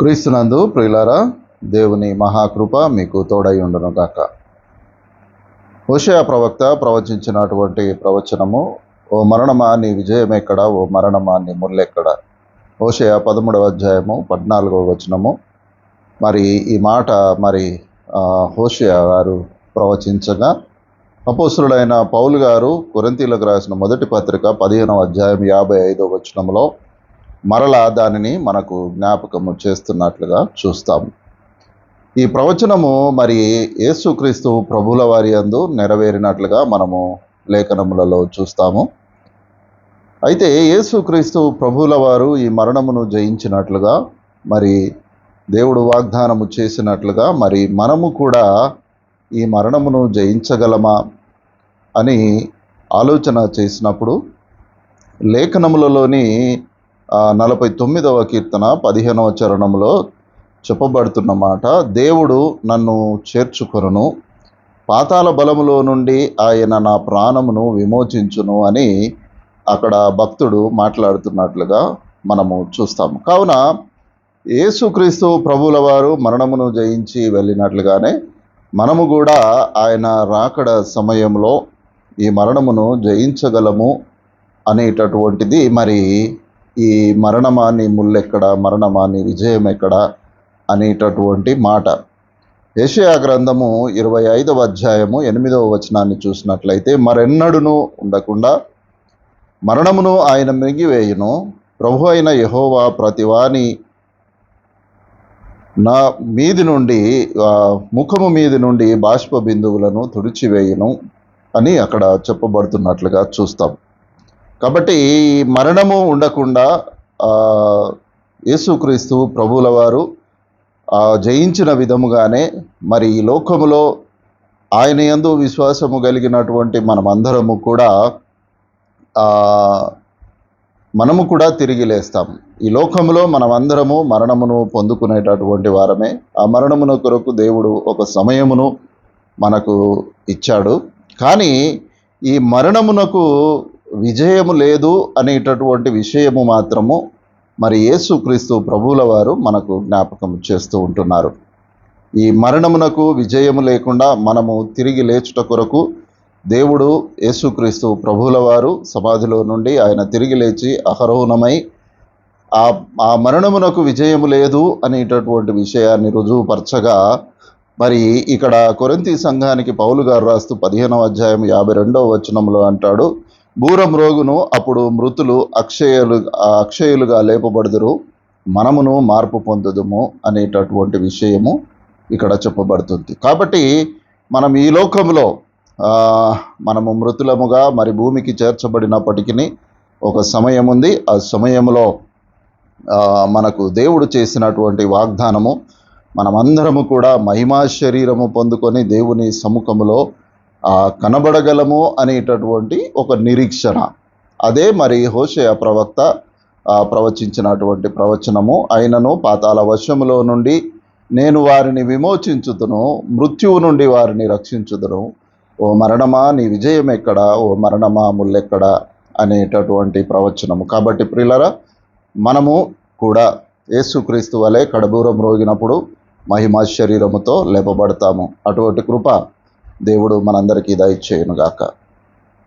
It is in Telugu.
క్రీస్తునందు ప్రియులారా దేవుని మహాకృప మీకు తోడై ఉండును గాక. హోషయ ప్రవక్త ప్రవచించినటువంటి ప్రవచనము ఓ మరణమా నీ విజయం ఎక్కడ ఓ మరణమా నీ ముల్లెక్కడ? హోషయ పదమూడవ అధ్యాయము పద్నాలుగవ వచనము. మరి ఈ మాట మరి హోషయా హోషయ గారు ప్రవచించగా అపోసురుడైన పౌలు గారు కొరంతీలకు రాసిన మొదటి పత్రిక పదిహేనవ అధ్యాయం యాభై ఐదో వచనంలో మరలా దానిని మనకు జ్ఞాపకము చేస్తున్నట్లుగా చూస్తాము. ఈ ప్రవచనము మరి యేసుక్రీస్తు ప్రభుల వారి అందు నెరవేరినట్లుగా మనము లేఖనములలో చూస్తాము. అయితే యేసుక్రీస్తు ప్రభుల వారు ఈ మరణమును జయించినట్లుగా మరి దేవుడు వాగ్దానము చేసినట్లుగా మరి మనము కూడా ఈ మరణమును జయించగలమా అని ఆలోచన చేసినప్పుడు లేఖనములలోని నలభై తొమ్మిదవ కీర్తన పదిహేనవ చరణంలో చెప్పబడుతున్న మాట దేవుడు నన్ను చేర్చుకొనును పాతాల బలములో నుండి ఆయన నా ప్రాణమును విమోచించును అని అక్కడ భక్తుడు మాట్లాడుతున్నట్లుగా మనము చూస్తాము. కావున యేసుక్రీస్తు ప్రభుల వారు మరణమును జయించి వెళ్ళినట్లుగానే మనము కూడా ఆయన రాకడ సమయంలో ఈ మరణమును జయించగలము అనేటటువంటిది మరి ఈ మరణమాని ముల్లెక్కడ మరణమాని విజయం ఎక్కడ అనేటటువంటి మాట. యెషయా గ్రంథము ఇరవై ఐదవ అధ్యాయము ఎనిమిదవ వచనాన్ని చూసినట్లయితే మరెన్నడునూ ఉండకుండా మరణమును ఆయన మిగివేయును. ప్రభు అయిన యహోవా ప్రతివాని నా మీది నుండి ముఖము మీది నుండి బాష్ప బిందువులను తుడిచివేయును అని అక్కడ చెప్పబడుతున్నట్లుగా చూస్తాం. కాబట్టి మరణము ఉండకుండా యేసుక్రీస్తు ప్రభువుల వారు జయించిన విధముగానే మరి ఈ లోకములో ఆయన యందు విశ్వాసము కలిగినటువంటి మనమందరము కూడా మనము కూడా తిరిగి లేస్తాం. ఈ లోకములో మనమందరము మరణమును పొందుకునేటటువంటి వారమే. ఆ మరణమును కొరకు దేవుడు ఒక సమయమును మనకు ఇచ్చాడు. కానీ ఈ మరణమునకు విజయము లేదు అనేటటువంటి విషయము మాత్రము మరి యేసుక్రీస్తు ప్రభువుల వారు మనకు జ్ఞాపకం చేస్తూ ఉంటున్నారు. ఈ మరణమునకు విజయము లేకుండా మనము తిరిగి లేచుట కొరకు దేవుడు యేసుక్రీస్తు ప్రభువుల వారు సమాధిలో నుండి ఆయన తిరిగి లేచి అహరోహణమై ఆ ఆ మరణమునకు విజయము లేదు అనేటటువంటి విషయాన్ని రుజువుపరచగా మరి ఇక్కడ కొరంతి సంఘానికి పౌలు గారు రాస్తూ పదిహేనవ అధ్యాయం యాభై రెండవ వచనంలో అంటాడు భూరం రోగును అప్పుడు మృతులు అక్షయులు అక్షయులుగా లేపబడుదురు. మనమును మార్పు పొందుదుము అనేటటువంటి విషయము ఇక్కడ చెప్పబడుతుంది. కాబట్టి మనం ఈ లోకంలో మనము మృతులముగా మరి భూమికి చేర్చబడినప్పటికీ ఒక సమయం ఉంది ఆ సమయంలో మనకు దేవుడు చేసినటువంటి వాగ్దానము మనమందరము కూడా మహిమా శరీరము పొందుకొని దేవుని సముఖములో కనబడగలము అనేటటువంటి ఒక నిరీక్షణ. అదే మరి హోషయ ప్రవక్త ప్రవచించినటువంటి ప్రవచనము. అయినను పాతాల వశములో నుండి నేను వారిని విమోచించుదును మృత్యువు నుండి వారిని రక్షించుదును. ఓ మరణమా నీ విజయం ఎక్కడ? ఓ మరణమా ముల్లెక్కడ? అనేటటువంటి ప్రవచనము. కాబట్టి ప్రియులరా మనము కూడా యేసుక్రీస్తు వలె కడబూరం రోగినప్పుడు మహిమా శరీరముతో లేపబడతాము. అటువంటి కృప దేవుడు మనందరికీ దయచేయునుగాక.